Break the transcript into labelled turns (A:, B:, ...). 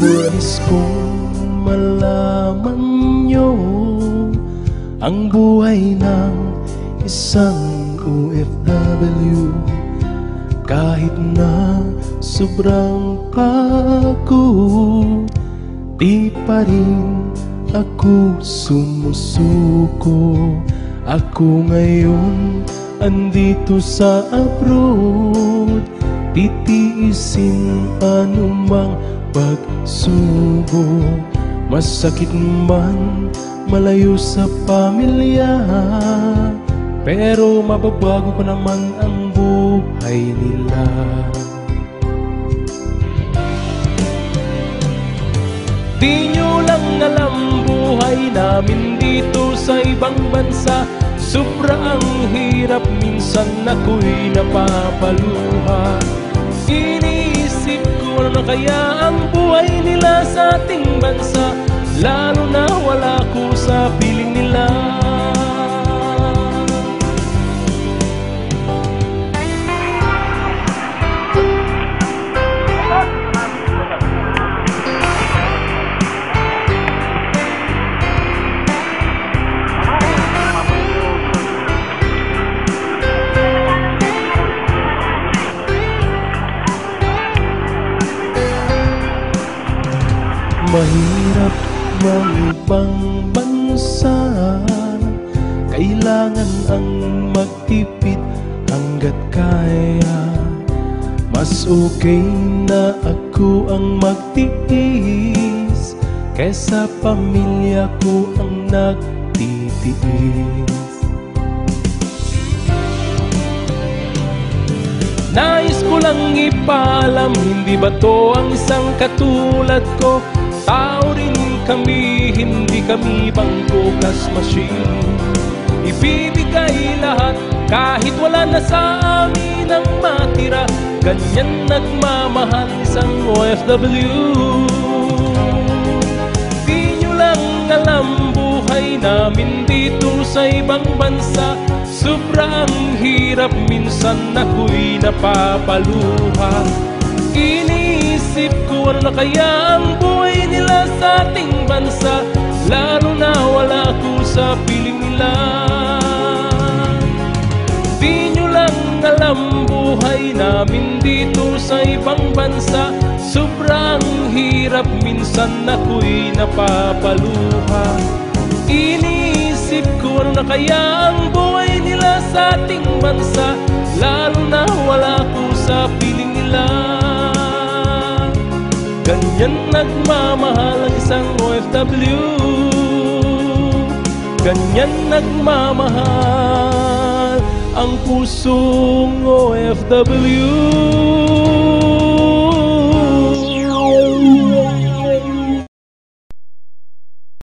A: Nais kong malaman nyo Ang buhay ng isang OFW Kahit na sobrang pako Di pa rin ako sumusuko Ako ngayon andito sa abroad. Titiisin anumang pagsubok. Masakit man malayo sa pamilya. Pero mababago pa naman ang buhay nila. Di nyo lang alam buhay namin dito sa ibang bansa. Sobrang hirap minsan ako'y napapaluha. Iniisip ko ano kaya ang buhay nila sa ating bansa. Lalo na wala ko sa piling nila Mahirap mang ibang bansa. Kailangan ang magtipid hanggat kaya. Mas okay na ako ang magtiis Kesa pamilya ko ang nagtitiis. Nais ko lang ipaalam Hindi ba to ang isang katulad ko Tao rin kami Hindi kami bangko cash machine. Ibibigay lahat Kahit wala na sa amin ang matira. Ganyan nagmamahal isang OFW Di nyo lang alam buhay namin dito sa ibang bansa. Sobrang hirap minsan ako'y napapaluha Iniisip ko ano na kaya ang buhay nila sa ating bansa Lalo na wala ko sa piling nila. Di nyo lang alam buhay namin dito sa ibang bansa Sobrang hirap minsan ako'y napapaluha. Iniisip ko ano na kaya ang buhay nila sa ating bansa Lalo na wala ko sa piling nila Ganyan nagmamahal ang isang OFW Ganyan nagmamahal ang pusong OFW